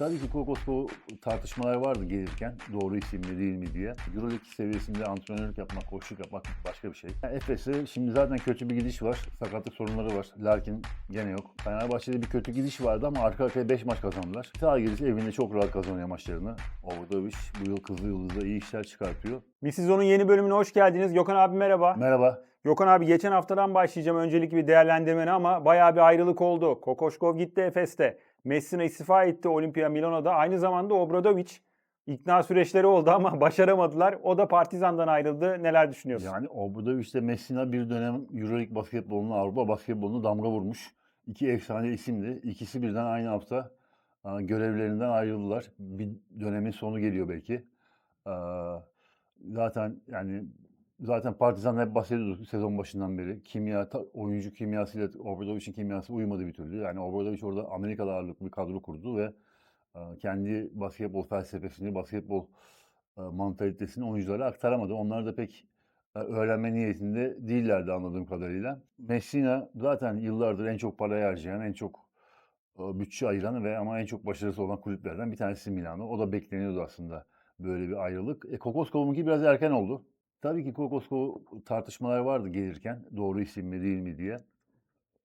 Tabii ki Kokosko tartışmalar vardı gelirken doğru isim mi değil mi diye. Euroleague seviyesinde antrenörlük yapmak, koçluk yapmak başka bir şey. Yani Efes'e şimdi zaten kötü bir gidiş var. Sakatlık sorunları var. Larkin gene yok. Fenerbahçe'de bir kötü gidiş vardı ama arka arkaya 5 maç kazandılar. Zalgiris evinde çok rahat kazanıyor maçlarını. Obradovic bu yıl Kızıl Yıldız'da iyi işler çıkartıyor. Bir sezonun yeni bölümüne hoş geldiniz. Gökhan abi merhaba. Merhaba. Gökhan abi geçen haftadan başlayacağım öncelikli bir değerlendirmeni ama bayağı bir ayrılık oldu. Kokoşkov gitti Efes'te. Messina istifa etti Olimpia Milano'da. Aynı zamanda Obradovic ikna süreçleri oldu ama başaramadılar. O da Partizan'dan ayrıldı. Neler düşünüyorsun? Yani Obradoviç'te Messina bir dönem Euroleague basketboluna, Avrupa basketboluna damga vurmuş. İki efsane isimdi. İkisi birden aynı hafta e, görevlerinden ayrıldılar. Bir dönemin sonu geliyor belki. E, Zaten yani zaten Partizan hep bahsediyorduk sezon başından beri. Kimya, oyuncu kimyasıyla Obradovic'in kimyası uymadı bir türlü. Yani Obradovic orada Amerikalı ağırlıklı bir kadro kurdu ve e, kendi basketbol felsefesini, basketbol e, mantalitesini oyunculara aktaramadı. Onlar da pek e, öğrenme niyetinde değillerdi anladığım kadarıyla. Messina zaten yıllardır en çok parayı harcayan, en çok bütçe ayıran ve ama en çok başarısı olan kulüplerden bir tanesi Milano. O da bekleniyordu aslında böyle bir ayrılık. E, Kokoskov'unki biraz erken oldu. Tabii ki Kokoskov tartışmalar vardı gelirken doğru isim mi değil mi diye.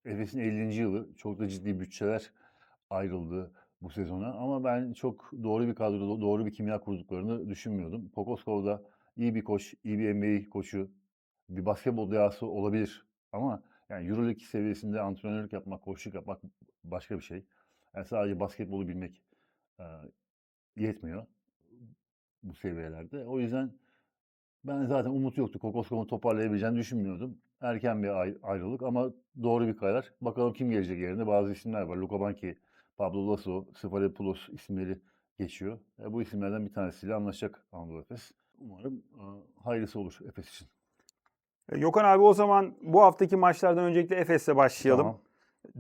Efes'in 50. yılı çok da ciddi bütçeler ayrıldı bu sezona ama ben çok doğru bir kadro, doğru bir kimya kurduklarını düşünmüyordum. Kokoskov da iyi bir koç, iyi bir NBA koçu, bir basketbol dehası olabilir ama yani Euroleague seviyesinde antrenörlük yapmak, koçluk yapmak başka bir şey. Yani sadece basketbolu bilmek e, yetmiyor bu seviyelerde. O yüzden ben zaten umut yoktu. Kokoskov'un toparlayabileceğini düşünmüyordum. Erken bir ay- ayrılık ama doğru bir karar. Bakalım kim gelecek yerine. Bazı isimler var. Luka Banki, Pablo Lasso, Sfalopoulos isimleri geçiyor. E, bu isimlerden bir tanesiyle anlaşacak Anadolu Efes. Umarım e, hayırlısı olur Efes için. E, Gökhan abi o zaman bu haftaki maçlardan öncelikle Efes'le başlayalım. Tamam.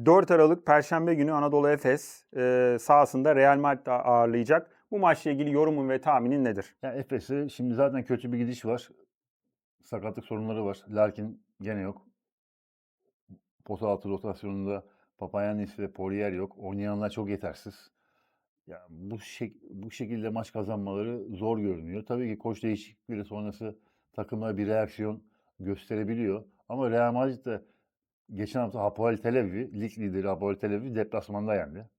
4 Aralık Perşembe günü Anadolu Efes e, sahasında Real Madrid ağırlayacak. Bu maçla ilgili yorumun ve tahminin nedir? Ya Efes'e şimdi zaten kötü bir gidiş var. Sakatlık sorunları var. Larkin gene yok. Pota altı rotasyonunda Papayannis ve Poirier yok. Oynayanlar çok yetersiz. Ya bu şek bu şekilde maç kazanmaları zor görünüyor. Tabii ki koç değişiklikleri sonrası takımlar bir reaksiyon gösterebiliyor. Ama Real Madrid de geçen hafta Hapoel Tel Aviv'i, lig lideri Hapoel Tel deplasmanda yendi.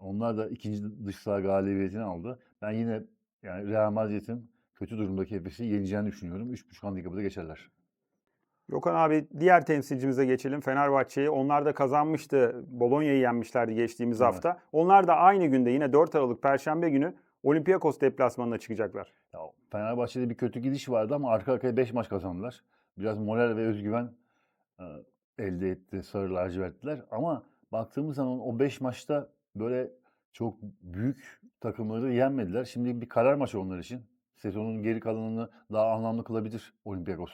Onlar da ikinci dış saha galibiyetini aldı. Ben yine yani Real Madrid'in kötü durumdaki Efes'i yeneceğini düşünüyorum. 3.5 handikapı da geçerler. Gökhan abi diğer temsilcimize geçelim. Fenerbahçe'yi. Onlar da kazanmıştı. Bolonya'yı yenmişlerdi geçtiğimiz Evet. hafta. Onlar da aynı günde yine 4 Aralık Perşembe günü Olympiakos deplasmanına çıkacaklar. Ya Fenerbahçe'de bir kötü gidiş vardı ama arka arkaya 5 maç kazandılar. Biraz moral ve özgüven e, elde etti Sarı lacivertliler. Ama baktığımız zaman o 5 maçta böyle çok büyük takımları yenmediler. Şimdi bir karar maçı onlar için. Sezonun geri kalanını daha anlamlı kılabilir Olympiakos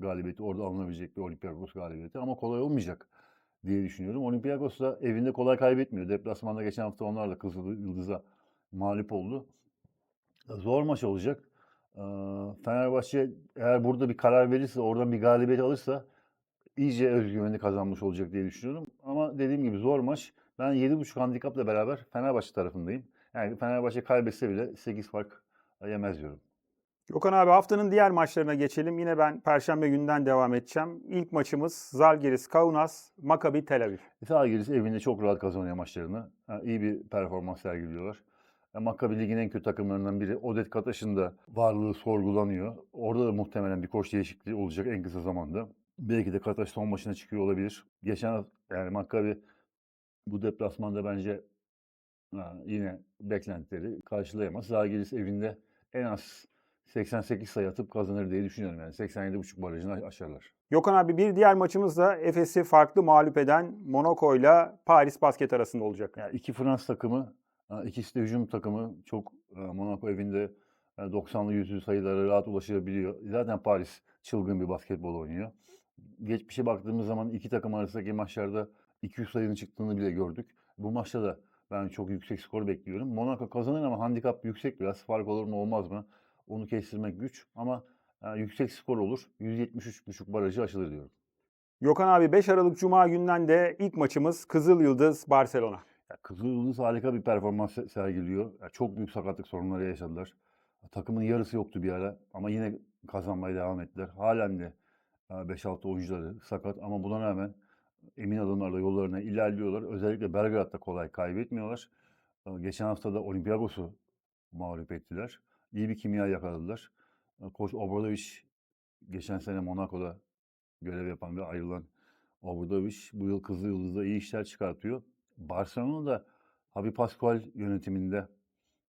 galibiyeti. Orada alınabilecek bir Olympiakos galibiyeti ama kolay olmayacak diye düşünüyorum. Olympiakos da evinde kolay kaybetmiyor. Deplasmanda geçen hafta onlar da Kızıl Yıldız'a mağlup oldu. Zor maç olacak. Fenerbahçe eğer burada bir karar verirse, oradan bir galibiyet alırsa iyice özgüveni kazanmış olacak diye düşünüyorum. Ama dediğim gibi zor maç. Ben 7.5 handikapla beraber Fenerbahçe tarafındayım. Yani Fenerbahçe kaybetse bile 8 fark yemez diyorum. Gökhan abi haftanın diğer maçlarına geçelim. Yine ben Perşembe günden devam edeceğim. İlk maçımız Zalgiris Kaunas, Maccabi Tel Aviv. Zalgiris evinde çok rahat kazanıyor maçlarını. Ha, iyi bir performans sergiliyorlar. E, Maccabi Lig'in en kötü takımlarından biri. Odet Kataş'ın da varlığı sorgulanıyor. Orada da muhtemelen bir koç değişikliği olacak en kısa zamanda. Belki de Kataş son maçına çıkıyor olabilir. Geçen yani Maccabi bu deplasmanda bence ha, yine beklentileri karşılayamaz. Zalgiris evinde en az 88 sayı atıp kazanır diye düşünüyorum. Yani 87,5 barajını aşarlar. Gökhan abi bir diğer maçımız da Efes'i farklı mağlup eden Monaco ile Paris Basket arasında olacak. Yani iki Fransız takımı, ikisi de hücum takımı. Çok Monaco evinde e, 90'lı 100'lü sayılara rahat ulaşabiliyor. Zaten Paris çılgın bir basketbol oynuyor. Geçmişe baktığımız zaman iki takım arasındaki maçlarda 200 sayının çıktığını bile gördük. Bu maçta da ben çok yüksek skor bekliyorum. Monaco kazanır ama handikap yüksek biraz. Fark olur mu olmaz mı? Onu kestirmek güç ama e, yüksek skor olur. 173,5 barajı aşılır diyorum. Gökhan abi 5 Aralık Cuma günden de ilk maçımız Kızıl Yıldız Barcelona. Ya Kızıl Yıldız harika bir performans se- sergiliyor. Ya çok büyük sakatlık sorunları yaşadılar. Takımın yarısı yoktu bir ara ama yine kazanmaya devam ettiler. Halen de e, 5-6 oyuncuları sakat ama buna rağmen emin adımlarla yollarına ilerliyorlar. Özellikle Belgrad'da kolay kaybetmiyorlar. E, Geçen hafta da Olympiakos'u mağlup ettiler. İyi bir kimya yakaladılar. E, Koç Obradovic geçen sene Monaco'da görev yapan ve ayrılan Obradovic bu yıl Kızıl Yıldız'da iyi işler çıkartıyor. Barcelona'da Javi Pascual yönetiminde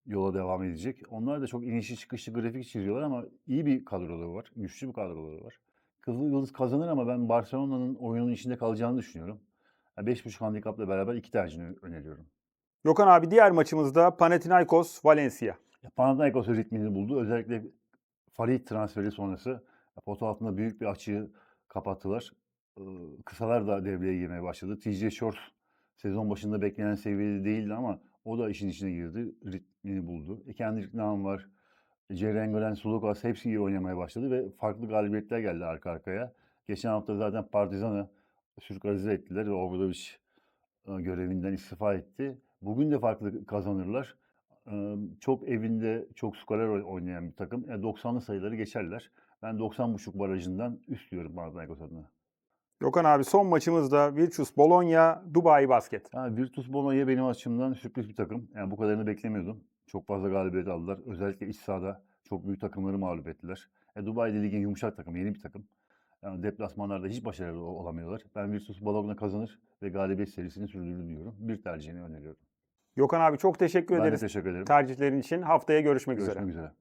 yola devam edecek. Onlar da çok inişli çıkışlı grafik çiziyorlar ama iyi bir kadroları var. Güçlü bir kadroları var. Kızıl Yıldız kazanır ama ben Barcelona'nın oyunun içinde kalacağını düşünüyorum. Yani 5.5 handikapla beraber iki tercihini öneriyorum. Gökhan abi diğer maçımızda Panathinaikos Valencia. Panathinaikos ritmini buldu. Özellikle Farid transferi sonrası ya pota altında büyük bir açığı kapattılar. Ee, Kısalar da devreye girmeye başladı. TJ Short sezon başında beklenen seviyede değildi ama o da işin içine girdi. Ritmini buldu. E Kendrick Nunn var. Ceren Gören, Sulukas hepsi iyi oynamaya başladı ve farklı galibiyetler geldi arka arkaya. Geçen hafta zaten Partizan'ı sürkalize ettiler ve Obradovic e, görevinden istifa etti. Bugün de farklı kazanırlar. Eee, Çok evinde çok skorer oy- oynayan bir takım. E, 90'lı sayıları geçerler. Ben 90.5 barajından üst diyorum Panathinaikos adına. Gökhan abi son maçımızda Virtus Bologna Dubai Basket. Ha, Virtus Bologna benim açımdan sürpriz bir takım. Yani bu kadarını beklemiyordum. Çok fazla galibiyet aldılar. Özellikle iç sahada çok büyük takımları mağlup ettiler. E, Dubai'de ligin yumuşak takımı, yeni bir takım. Yani deplasmanlarda hiç başarılı ol- olamıyorlar. Ben Virtus Bologna kazanır ve galibiyet serisini sürdürür diyorum. Bir tercihini öneriyorum. Gökhan abi çok teşekkür Ben de ederiz teşekkür ederim. tercihlerin için. Haftaya görüşmek, üzere. Görüşmek üzere.